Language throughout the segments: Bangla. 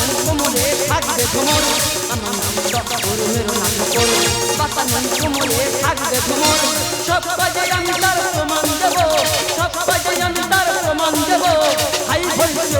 নাম কোমরে থাকবে কোমর আমার নাম গরু মেরো নাম করো বাবা নাম কোমরে থাকবে কোমর সব কাজে আমি তার প্রমাণ দেব হাই ভোল্টেজ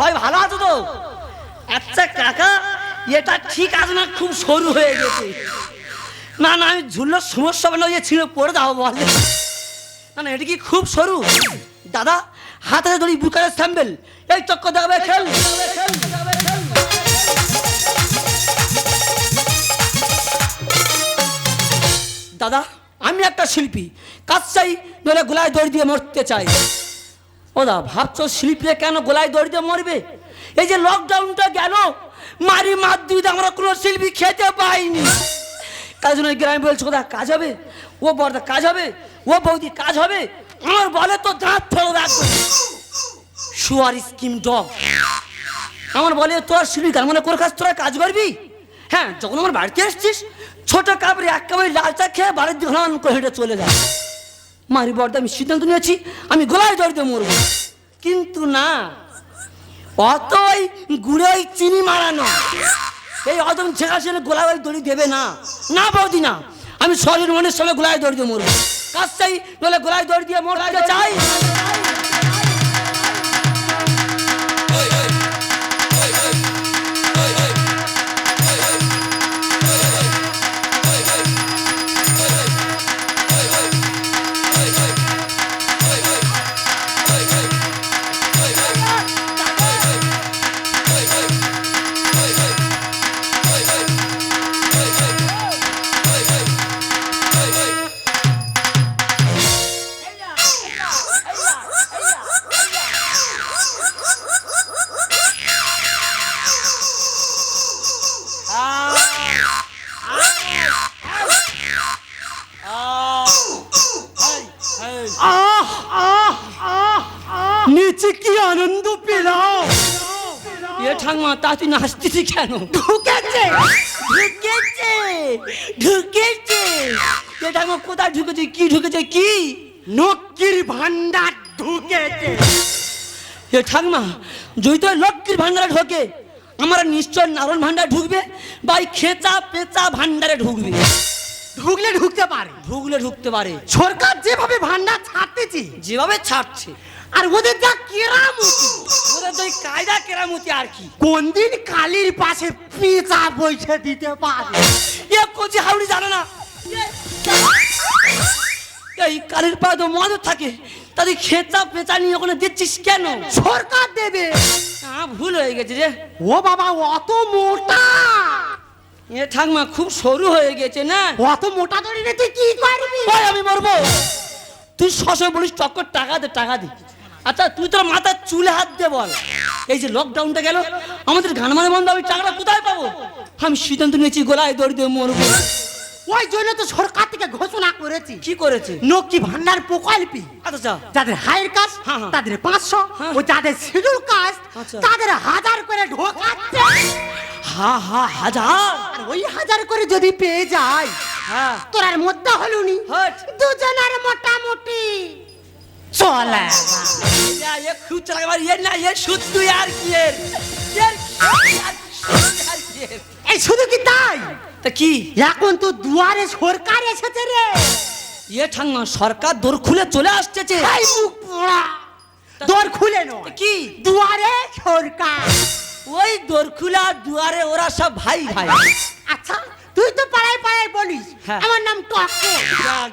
সবাই ভালো আছো তো? আচ্ছা কাকা, এটা ঠিক আছে না? খুব সরু হয়ে গেছে। না না, আমি ঝুললো, সমস্যা না, ওই ছিঁড়ে পড়ে দাও বলে। না না, এটা কি খুব সরু? দাদা, হাতে ধরি বুকারের স্যাম্বেল এই চক্কর দেখাবে খেল। দাদা, আমি একটা শিল্পী। কাজ চাই, নইলে গোলায় দড়ি দিয়ে মরতে চাই। ও দা ভাবছ শিল্পীরা কেন গোলায় দড়ি দিয়ে মরবে? এই যে লকডাউনটা গেল, মারি মার দুই আমরা কোনো শিল্পী খেতে পাইনি। কাজ জন্য গ্রামে বলছো কোথা কাজ হবে? ও বড়দা, কাজ হবে? ও বৌদি, কাজ হবে? আমার বলে তো দাঁত ফেলে রাখবে। শুয়ার স্কিম ডগ আমার বলে, তোর শিল্পী গান মনে করে কাজ, তোরা কাজ করবি? হ্যাঁ যখন আমার বাড়িতে এসছিস, ছোট কাপড়ে এক কাপড়ে লাল চা খেয়ে বাড়ির দিকে হলাম করে হেঁটে চলে যায় মারি বর্দা আমি সিদ্ধান্ত নিয়েছি আমি গোলায় দিয়ে মরব। কিন্তু না, অতই গুড়োই চিনি মারানো। এই অদম ছেঁকা ছেলে গোলায় দড়ি দেবে না। না বৌদি না, আমি শরীর মনের সঙ্গে গোলায় দড়ি দিয়ে মরব। কাজ চাই বলে গোলায় দড়ি দিয়ে মরতে চাই। তা তুই নাচতেছি কেন? ঢুকেছে! ঢুকেছে! ঢুকেছে! এ ঠাংমা কোথায় ঢুকেছে কি ঢুকেছে কি? নক্কির ভান্ডার ঢুকেছে! এ ঠাংমা যদি তো লক্ষ্মীর ভান্ডারে ঢোকে আমার নিশ্চয় নারণ ভান্ডার ঢুকবে বা এই খেচা পেচা ভান্ডারে ঢুকবে। ঢুকলে ঢুকতে পারে। ঢুকলে ঢুকতে পারে। সরকার যেভাবে ভান্ডার ছাড়তেছে যেভাবে ছাড়ছে। আর ওদের যা কেরামতি। ওদের তো কায়দা কেরামতি আর কি? কোন দিন কালির পাশে পেঁচা বইছে দিতে পারে? এ কচি হাউড়ি জানে না। এই কালের পায়ে তো মদ থাকে। তাদের খেতা পেঁচা নিয়ে ওখানে দিচ্ছিস কেন? সরকার দেবে। আ, ভুল হয়ে গেছে রে। ও বাবা অত মোটা। এ ঠাকমা খুব সরু হয়ে গেছে না? অত মোটা নিয়ে তুই কি করবি? আমি মরবো। তুই সসয় বলিস টক্কর টাকা দে টাকা দে। আচ্ছা তুই তোর মাথার চুলে হাত দে বল। এই যে লকডাউনটা গেল আমাদের গান মানে বন্ধ আমি টাকাটা কোথায় পাবো? আমি সিদ্ধান্ত নিয়েছি গোলায় দড়ি দিয়ে মরবো। ওই জন্য তো সরকার থেকে ঘোষণা করেছি। কি করেছে? নকি ভান্ডার প্রকল্পী। আচ্ছা যাদের হায়ার কাস্ট হ্যাঁ, হ্যাঁ। তাদের পাঁচশো হ্যাঁ। ও যাদের শিডিউল কাস্ট আচ্ছা। তাদের হাজার করে ঢোকাচ্ছে। হা হা হাজার? আর ওই হাজার করে যদি পেয়ে যায় তোরার মধ্যে হলুনি। দুজনের মোটামুটি। চলে। এ খুব চালাক আমার না শুদ্ধ আর কি এর এর কি আর শুদ্ধ আর কি এর? এই শুধু কি তাই? তা কি? এখন তো দুয়ারে সরকার এসেছে রে। ইয়ে ঠাঙ্গা সরকার দোর খুলে চলে আসতেছে। এই মুখ পোড়া। দর খুলে নয়। কি? দুয়ারে সরকার। ওই দোর খুলা দুয়ারে ওরা সব ভাই ভাই। আচ্ছা তুই তো পাড়ায় পাড়ায় বলিস। হ্যাঁ। আমার নাম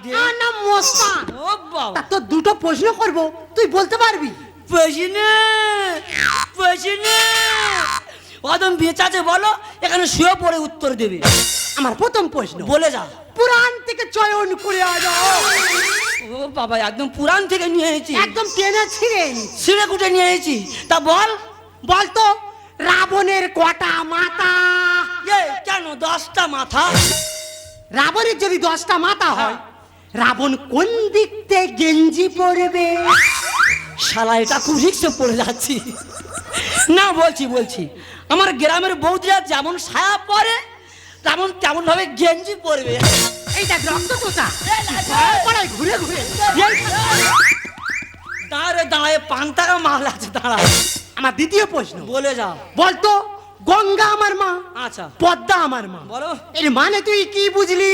দিয়ে। আমার নাম মোস্তান ও বাবা। তা তোর দুটো প্রশ্ন করব তুই বলতে পারবি? পশিনে পশিনে অদম বেচাছে বলো এখানে শুয়ে পড়ে উত্তর দেবে। আমার প্রথম প্রশ্ন। বলে যা। পুরাণ থেকে চয়ন করে আনো ও বাবা একদম পুরান থেকে নিয়ে এসেছি একদম টেনে ছিঁড়ে নি। ছিঁড়ে কুটে নিয়ে এসেছি তা বল। বলতো রাবণের কটা মাথা এ কেন দশটা মাথা রাবণের যদি দশটা মাথা হয় রাবণ কোন দিক থেকে গেঞ্জি পরবে শালা এটা খুব রিক্সে পড়ে যাচ্ছি না বলছি বলছি আমার গ্রামের বৌদিরা যেমন সায়া পরে তেমন তেমন ভাবে গেঞ্জি পরবে এইটা রক্ত কোথা পড়ায় ঘুরে ঘুরে দাঁড়ে দাঁড়ায় পান টাকা মাল আছে দাঁড়া আমার দ্বিতীয় প্রশ্ন। বলে যাও। বলতো গঙ্গা আমার মা আচ্ছা। পদ্মা আমার মা। বলো। এর মানে তুই কি বুঝলি?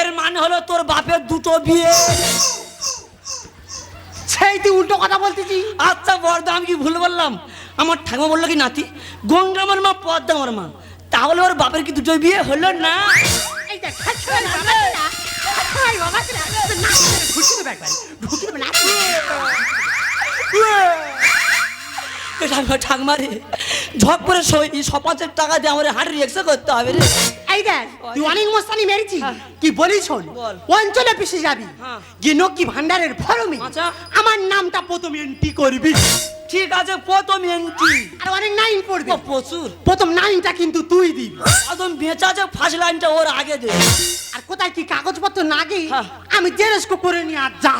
এর মানে হলো তোর বাপের দুটো বিয়ে। সেই তুই উল্টো কথা বলতেছি আচ্ছা বর্দা আমি কি ভুল বললাম? আমার ঠাকুমা বলল কি নাতি গঙ্গা আমার মা পদ্মা আমার মা। তাহলে ওর বাপের কি দুটো বিয়ে হলো না? ঘুষি দেবে একবার ঢুকি দেবে না ঠাকুমা ঠাকুমা রে ঝক করে সই সপাঁচের টাকা দিয়ে আমার রিয়েকশন করতে হবে রে। এই দেখ তুই অনেক মস্তানি মেরেছি হ্যাঁ। কি বলি। শোন। অঞ্চলে যাবি? হ্যাঁ। ভান্ডারের ফরমে আচ্ছা। আমার নামটা প্রথম এন্ট্রি করবি। ঠিক আছে প্রথম এন্ট্রি আর অনেক নাইন পড়বি। প্রচুর। প্রথম নাইনটা কিন্তু তুই দিবি। একদম বেঁচে আছে ফার্স্ট লাইনটা ওর আগে দে। আর কোথায় কি কাগজপত্র না গিয়ে হ্যাঁ। আমি জেরস্কো করে নিয়ে আর যা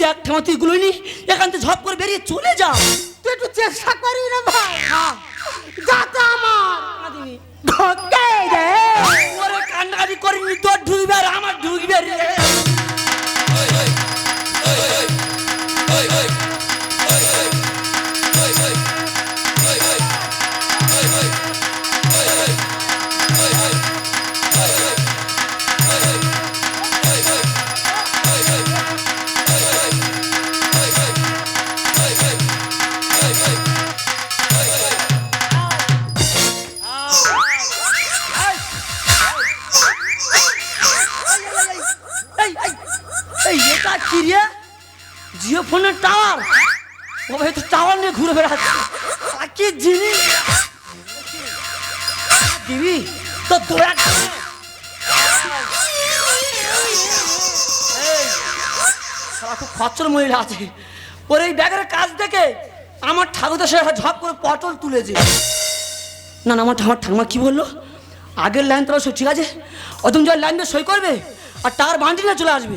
দেখ তুই গুলোই নি এখান থেকে ঝপ করে বেরিয়ে চলে যা। তুই একটু চেষ্টা করি রে ভাই। যাতে আমার। ঢোকে রে ওরে কান্নাকাটি করিনি তোর ঢুকবে আর আমার ঢুকবে রে। কি রে? জিও ফোনের টাওয়ার? ভাই, তো টাওয়ার নিয়ে ঘুরে বেড়াচ্ছে। কি জিনিস দিবি তো দোয়া খুব খচ্চর মহিলা আছে। ওর এই ব্যাগের কাজ দেখে আমার ঠাকুরদা সে ঝপ করে পটল তুলেছে না না, আমার আমার ঠাকুমা কি বলল? আগের লাইন সই ঠিক আছে? অদম জয় লাইন দিয়ে সই করবে, আর তার বান্ডি না চলে আসবে।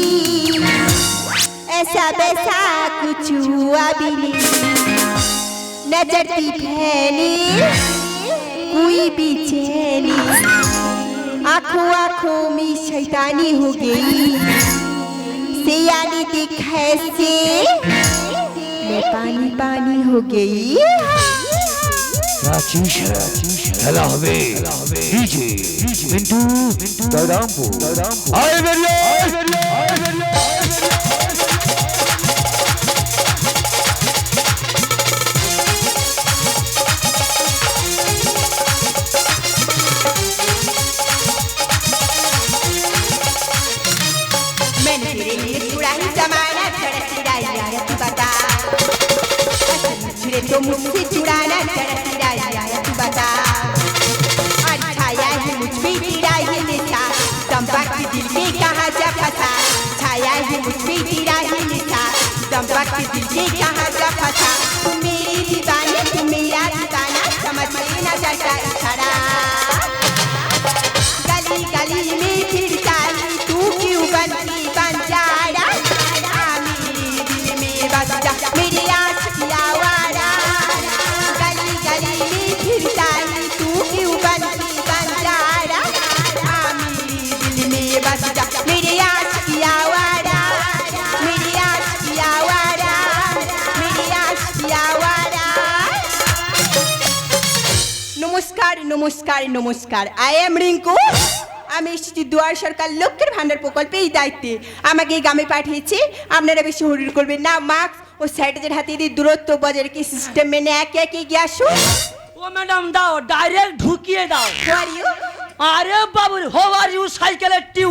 ऐसा वैसा कुछ हुआ भी नहीं। नजरती फैली कोई भी चैनी। आँखों आँखों में शैतानी हो गई। सियानी दिखे से मैं पानी पानी हो गई। राकेश हेला हवे डीजे मिंटू दरामपुर आए वेरियो के कहाँ जा फंसा छाया ही मुझ पे गिरा ही निशा चंपक की दीजिए कहा जा फंसा तू मेरी दीवानी तू मेरा दीवाना समझ में ना जाता নমস্কার নমস্কার নমস্কার। আই এম রিঙ্কু আমি এসেছি দুয়ার সরকার লক্ষ্যের ভান্ডার প্রকল্পে এই দায়িত্বে। আমাকে এই গ্রামে পাঠিয়েছে। আপনারা বেশি হরির করবেন না। মাস্ক ও স্যানিটাইজার হাতে দিয়ে দূরত্ব বজায় রেখে সিস্টেম মেনে একে একে গিয়ে আসুন। ও ম্যাডাম দাও ডাইরেক্ট ঢুকিয়ে দাও? আরে বাবুর হো আর ইউ সাইকেলের টিউ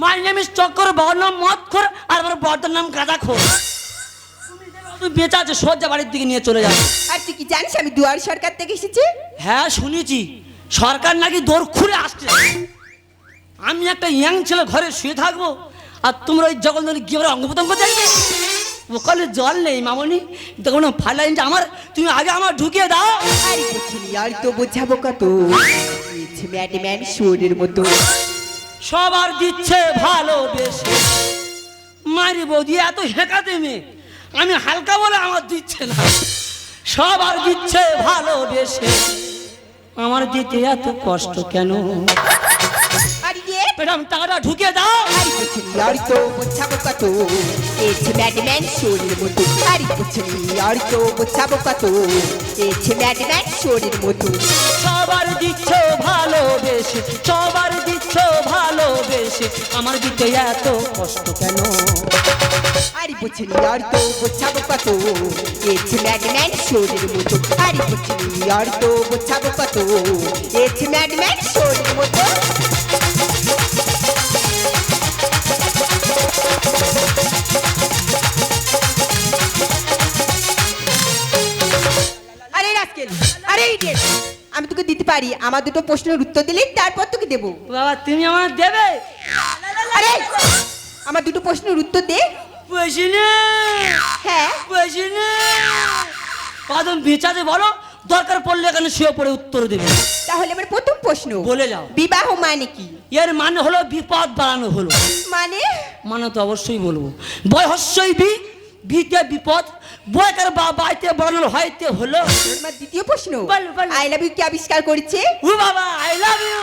মাই নেম ইজ চক্কর বাবার নাম মদ খোর আর আমার বড়দের নাম গাঁদা খোর তুই বেঁচে আছে সজ্জা বাড়ির দিকে নিয়ে চলে যাবে। আর তুই কি জানিস আমি দুয়ার সরকার থেকে এসেছি? হ্যাঁ শুনেছি। সরকার নাকি দোর খুলে আসছে। আমি একটা ইয়াং ছেলে ঘরে শুয়ে থাকব আর তোমরা ওই জগন্নাথ গিয়ে অঙ্গ প্রত্যঙ্গ দেখবে। ওখানে জল নেই মামনি। দেখুন ফাইলাইন আমার। তুমি আগে আমার ঢুকিয়ে দাও। আরে তো বোঝাবো কত? ম্যাডম্যান শোরের মতো। সবার দিচ্ছে ভালো ভালোবেসে। মারি বৌদি এত হেঁকাতে মেয়ে। আমি হালকা বলে আমার দিচ্ছে না। সবার দিচ্ছে ভালোবেসে আমার দিতে এত কষ্ট কেন? ম্যাডাম টাকাটা ঢুকিয়ে দাও। তো বোঝাবো কত। শোরের মতো আরে বুঝলি আর তো বোঝাবো কত। ইচ্ছে ম্যাডম্যান শোরের মতো সবার দিচ্ছ ভালোবেসে সবার দিচ্ছ ভালোবেসে আমার দিতে এত কষ্ট কেন? আরে বুঝলি আর তো বোঝাবো কত ইচ্ছে ম্যাডম্যান শোরের মতো আরে বুঝলি আর তো বোঝাবো কত ইচ্ছে ম্যাডম্যান শোরের মতো আরে রাস্কেল আরে ইডিয়েট। আমি তোকে দিতে পারি আমার দুটো প্রশ্নের উত্তর দিলে তারপর তোকে দেবো। বাবা তুমি আমার দেবে? আরে আমার দুটো প্রশ্নের উত্তর দে। হ্যাঁ। কদম বেচাতে বলো দরকার পড়লে এখানে শুয়ে পড়ে উত্তর দেবে। তাহলে আমার প্রথম প্রশ্ন। বলে যাও। বিবাহ মানে কি? এর মানে হলো বিপদ বাড়ানো হলো। মানে? মানে তো অবশ্যই বলব। বয়সই বি বিতে বিপদ বয়কার বা বাইতে বাড়ানো হয়তে হলো। আমার দ্বিতীয় প্রশ্ন বল, বল। আই লাভ ইউ কি আবিষ্কার করেছে? ও বাবা I love you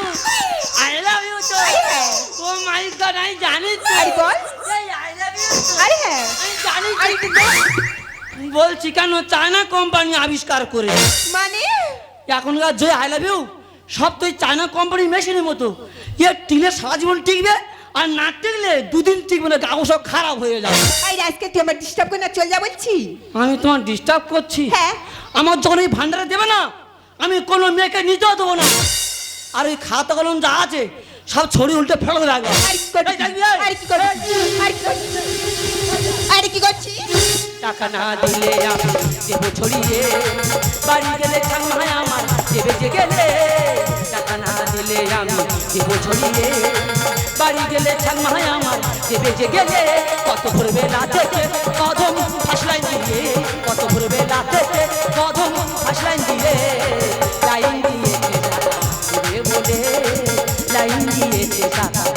I love you তো। হ্যাঁ। ও মাই গড আমি জানি তো। আরে বল। আই লাভ ইউ আরে হ্যাঁ। আমি জানি। বলছি কেন চায়না কোম্পানি আবিষ্কার করে। মানে? এখনকার যে আই লাভ ইউ সব তো চায়না কোম্পানির মেশিনের মতো। এ টিলে সারা জীবন টিকবে আর না টিকলে দুদিন টিকবে না কাগজ সব খারাপ হয়ে যাবে। এই আজকে তুই আমার ডিস্টার্ব করে না চল যা বলছি? আমি তোমার ডিস্টার্ব করছি। হ্যাঁ। আমার যখন এই ভান্ডারে দেবে না আমি কোনো মেয়েকে নিতেও দেবো না। আর ওই খাতা কলম যা আছে সব ছড়ি উল্টে ফেলে দেবে আর আরে কি করছিস? আর কি করছিস? টাকা না দিলে আমি দেব ছড়িয়ে বাড়ি গেলে ঠান্ডায় আমার দেবে যে গেলে। টাকা না দিলে আমি দেব ছড়িয়ে বাড়ি গেলে ঠান্ডায় আমার দেবে যে গেলে। কত ভরবে রাতে কদম ফাসলাইন দিয়ে, কত ভরবে রাতে কদম ফাসলাইন দিয়ে, লাইন দিয়েছে বলে, লাইন দিয়েছে টাকা।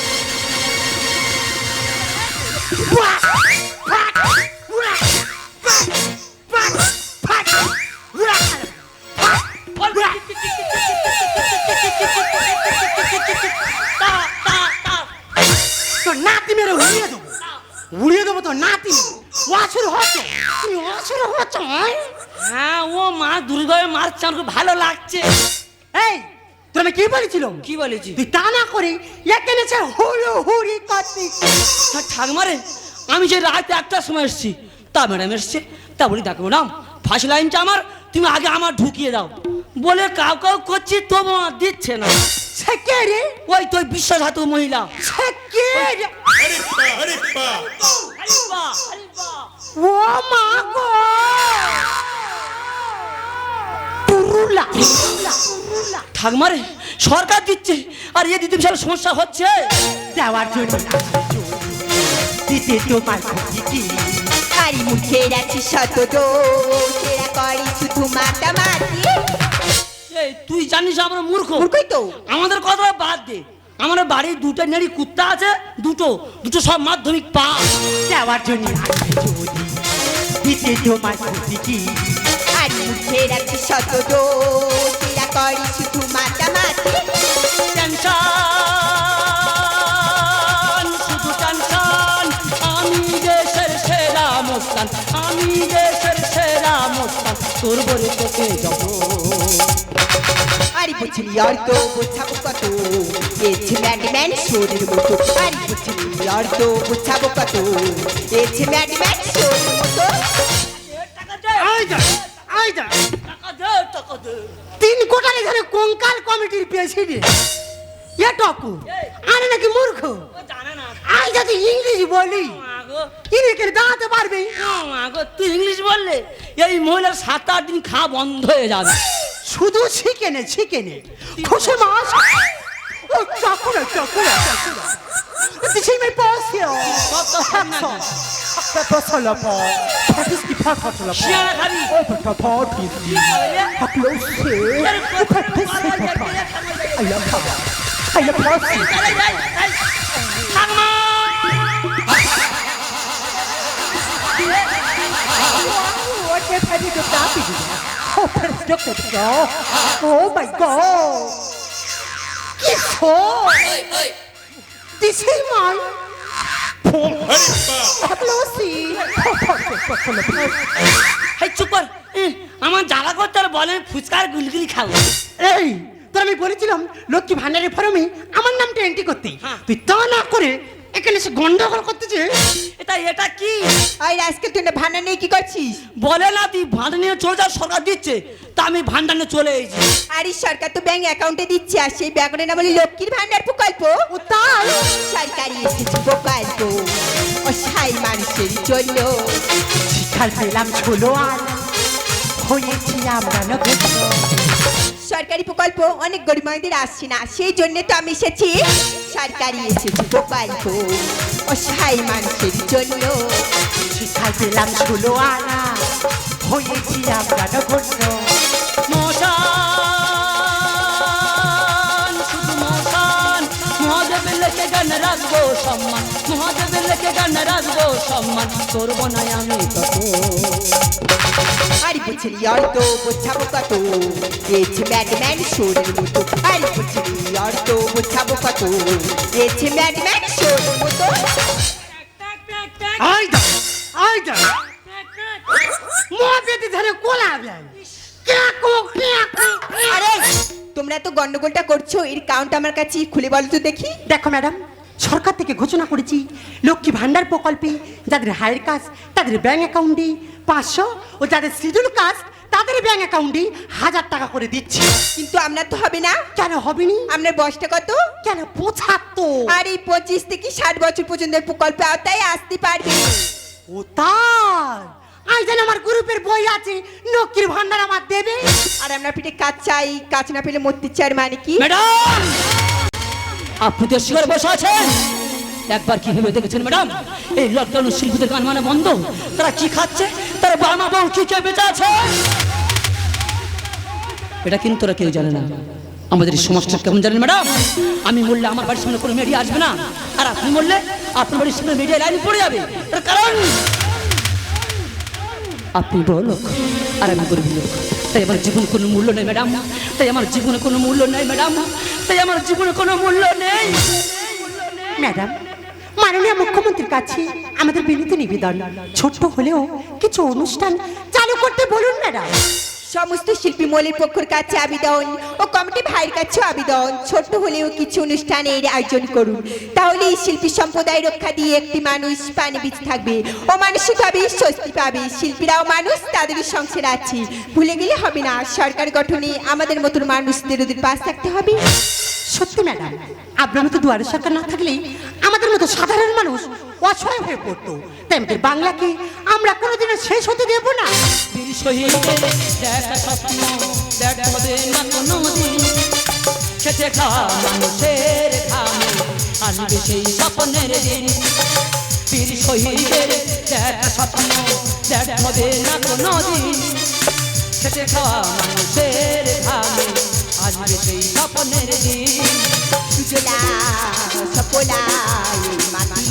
তোর নাতি মেরে উড়িয়ে দেবো। উড়িয়ে দেবো তোর নাতি। অসুর হচ্ছে। তুমি অসুর হচ্ছ হ্যাঁ ও মা দুর্গায় আমার খুব ভালো বলেছিলাম। কি বলেছি তুই তা না করে এখানে সে হুড়ু হুড়ি করতিস তা ঠাকমারে আমি যে রাত একটার সময় এসেছি তা ম্যাডাম এসছে তা বলি দেখো ম্যাডাম ফার্স্ট লাইনটা আমার তুমি আগে আমার ঢুকিয়ে দাও। বলে কাউ কাউ করছি তবু আমার দিচ্ছে না। সে কে রে? ওই তো বিশ্বাসঘাতক মহিলা। সে কে রে? ও মা গো! ঠাকমারে সরকার দিচ্ছে আর এ দিদি বিশাল সমস্যা হচ্ছে। দেওয়ার জন্য দিতে তোমার মুখের আছে শত করে শুধু মাতামাতি এই তুই জানিস আমরা মূর্খ? মূর্খই তো। আমাদের কথা বাদ দে। আমাদের বাড়ির দুটো নেড়ি কুত্তা আছে দুটো দুটো সব মাধ্যমিক পাস। দেওয়ার জন্য দিতে তোমার আর মুখের আছে শত দোষ। তোর বলে তোকে যাব আরে বুঝলি আর তো বোঝাবো কত? এছে ম্যাডম্যান শোরের মতো। আরে বুঝলি আর তো বোঝাবো কত? এছে ম্যাডম্যান শোরের মতো। টাকা দে আই যা আই যা। টাকা দে টাকা দে তিন কোটার এখানে কঙ্কাল কমিটির প্রেসিডেন্ট এটকু আরে নাকি মূর্খ? ও জানে না আই যদি ইংরেজি বলি দাঁড়াতে পারবে তুই ইংলিশ বললে? এই মহিলার সাত আট দিন খাওয়া বন্ধ হয়ে যাবে। শুধু ছিকেনে ছিকেনে। খুশি মাস চকুরা চকুরা ハハハハ patiski. ঠাকমা What the heck is that? Oh, perfect, doctor, girl. Oh my God. Yes, oh. This is my. Oh, আমার জ্বালা করতে আর বলে ফুচকার গুলগুলি খাব এই তোর আমি বলেছিলাম লক্ষ্মী ভান্ডারের ফর্মে আমার নামটা এন্ট্রি করতে হ্যাঁ। তুই তা না করে এখানে সে গন্ডগোল করতেছে? এটা এটা কি? আই আজকে তুই না ভান্ডার নিয়ে কি করছিস? বলে না তুই ভান্ডার নিয়ে চলে যা সরকার দিচ্ছে। তা আমি ভান্ডার নিয়ে চলে এসেছি। আরে সরকার তো ব্যাংক অ্যাকাউন্টে দিচ্ছে আর সেই ব্যাংকের নাম হলো লক্ষ্মীর ভান্ডার প্রকল্প? ও তাই? সরকারি এসেছে প্রকল্প। অসহায় মানুষের জন্য। শিক্ষার পেলাম ছোলো আর হয়েছি আমরা নগণ্য সরকারি প্রকল্প, অনেক গরিব মানুষদের আসছে না। সেই জন্য তো আমি এসেছি। সরকারি এসেছি প্রকল্প। অসহায় মানুষের জন্য। আনা। হয়েছি আমরা মশান, শুধু মশান রাখব সম্মান। মহাদেবের লেখে গান রাখব সম্মান করব না আমি তত। আরে বুঝলি আর তো বোঝাবো কত। এছে ম্যাডম্যান শোরের মতো। আরে বুঝলি আর তো বোঝাবো কত। এছে ম্যাডম্যান শোরের মতো। আই দা আই ধরে কোলা দেয় ক্যাকো ক্যাকো আরে তোমরা তো গন্ডগোলটা করছ এর কাউন্ট আমার কাছে খুলে বলো তো দেখি। দেখো ম্যাডাম সরকার থেকে ঘোষণা করেছি লক্ষ্মী ভাণ্ডার প্রকল্পে যাদের হায়ার কাজ তাদের ব্যাঙ্ক অ্যাকাউন্টে পাঁচশো ও যাদের শিডিউল কাজ তাদের ব্যাঙ্ক অ্যাকাউন্টে হাজার টাকা করে দিচ্ছি। কিন্তু আপনার তো হবে না। কেন হবেনি আপনার বয়সটা কত? কেন পঁচাত্তর। আর এই পঁচিশ থেকে ষাট বছর পর্যন্ত প্রকল্পে আওতায় আসতে পারবে ও তাই আজ যেন আমার গ্রুপের বই আছে লক্ষ্মীর ভান্ডার আমার দেবে। আর আমরা পিঠে কাজ চাই কাজ না পেলে মরতে চাই মানে কি? ম্যাডাম! আপনি তো শিকার বসে আছেন। একবার কি ভেবে দেখেছেন, ম্যাডাম? এই লকডাউন শিল্পীদের গান মানে বন্ধ। তারা কি খাচ্ছে? তারা বামা বউ কি কে বেঁচে আছে? এটা কিন্তু তোরা কেউ জানে না। আমাদের এই সমাজটা কেমন জানেন, ম্যাডাম? আমি বললে আমার বাড়ির সামনে কোনো মিডিয়া আসবে না। আর আপনি বললে আপনার বাড়ির সামনে মিডিয়া লাইন পড়ে যাবে। কারণ? আপনি বড় লোক আর আমি গরিব লোক। তাই আমার জীবন কোনো মূল্য নেই, ম্যাডাম। তাই আমার জীবনে কোনো মূল্য নেই, ম্যাডাম। তাই আমার জীবনে কোনো মূল্য নেই। ম্যাডাম, মাননীয় মুখ্যমন্ত্রীর কাছে আমাদের বিনীত নিবেদন। ছোট্ট হলেও কিছু অনুষ্ঠান চালু করতে বলুন, ম্যাডাম। সমস্ত শিল্পী মৌলির পক্ষের কাছে আবেদন ও কমিটি ভাইয়ের কাছে আবেদন। ছোট্ট হলেও কিছু অনুষ্ঠানের আয়োজন করুন। তাহলে এই শিল্পী সম্প্রদায় রক্ষা দিয়ে একটি মানুষ পানি বীজ থাকবে ও মানসিকভাবে স্বস্তি পাবে। শিল্পীরাও মানুষ, তাদের সংসার আছে। ভুলে গেলে হবে না। সরকার গঠনে আমাদের মতন মানুষদের ওদের পাশ থাকতে হবে। সত্যি ম্যাডাম, আপনার মতো দুয়ারে সরকার না থাকলেই আমাদের মতো সাধারণ মানুষ অসহায় হয়ে পড়তো। আমাদের বাংলাকে আমরা কোনোদিনও শেষ হতে দেব না। বীর শহীদের দেখা স্বপ্ন দেখা হবে না কোনোদিন খেতে খাওয়া মানুষের সেই স্বপ্নের দিন। বীর শহীদের দেখা স্বপ্ন দেখ হবে না কোনো দিন খেতে খাওয়া মানুষের ঘামে আসবে সেই স্বপ্নের দিন। সুজলা সপলা মাটি